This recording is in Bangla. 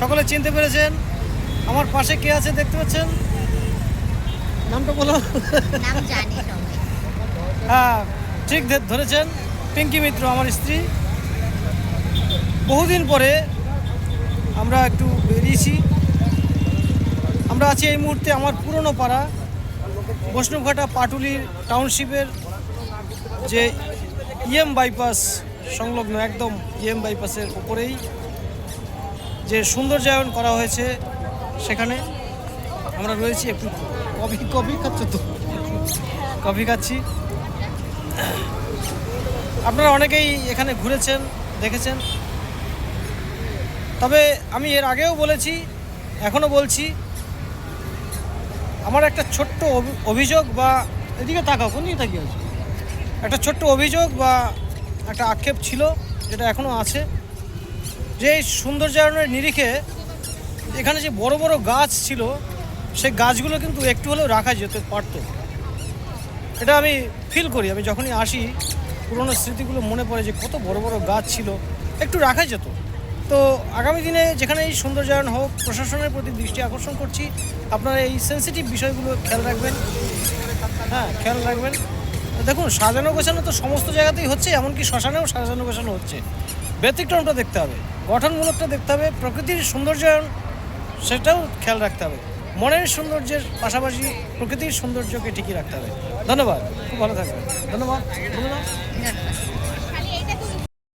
সকলে চিনতে পেরেছেন। আমার পাশে কে আছে দেখতে পাচ্ছেন? নামটা বলো। হ্যাঁ ঠিক ধরেছেন। পিঙ্কি মিত্র আমার স্ত্রী। বহুদিন পরে আমরা একটু বেরিয়েছি। আমরা আছি এই মুহূর্তে আমার পুরনো পাড়া বৈষ্ণবঘাটা পাটুলির টাউনশিপের যে ইএম বাইপাস সংলগ্ন একদম ইএম বাইপাসের উপরেই। যে সৌন্দর্যায়ন করা হয়েছে সেখানে আমরা রয়েছি একটু কফি কফি খাচ্ছ তো? কফি খাচ্ছি। আপনারা অনেকেই এখানে ঘুরেছেন, দেখেছেন। তবে আমি এর আগেও বলেছি, এখনও বলছি, আমার একটা ছোট্ট অভি- অভিযোগ বা এদিকে তাকাও, কোন দিকে তাকিয়ে আছে? একটা ছোট্ট অভিযোগ বা একটা আক্ষেপ ছিল, যেটা এখনও আছে। যে সৌন্দর্যায়নের নিরিখে এখানে যে বড় বড় গাছ ছিল, সেই গাছগুলো কিন্তু একটু হলেও রাখা যেতে পারতো। এটা আমি ফিল করি। আমি যখনই আসি, পুরোনো স্মৃতিগুলো মনে পড়ে যে কত বড় বড় গাছ ছিল, একটু রাখা যেত। তো আগামী দিনে যেখানে এই সৌন্দর্যায়ন হোক, প্রশাসনের প্রতি দৃষ্টি আকর্ষণ করছি। আপনারা এই সেন্সিটিভ বিষয়গুলো খেয়াল রাখবেন। হ্যাঁ খেয়াল রাখবেন। দেখুন, সাজানো গোছানো তো সমস্ত জায়গাতেই হচ্ছে, এমনকি শ্মশানেও সাজানো গোছানো হচ্ছে। ব্যতিক্রমটা দেখতে হবে। গঠনমূলকটা দেখতে হবে। প্রকৃতির সৌন্দর্যায়ন, সেটাও খেয়াল রাখতে হবে। মনের সৌন্দর্যের পাশাপাশি প্রকৃতির সৌন্দর্যকে ঠিকই রাখতে হবে। ধন্যবাদ। খুব ভালো থাকবেন। ধন্যবাদ। ধন্যবাদ ধন্যবাদ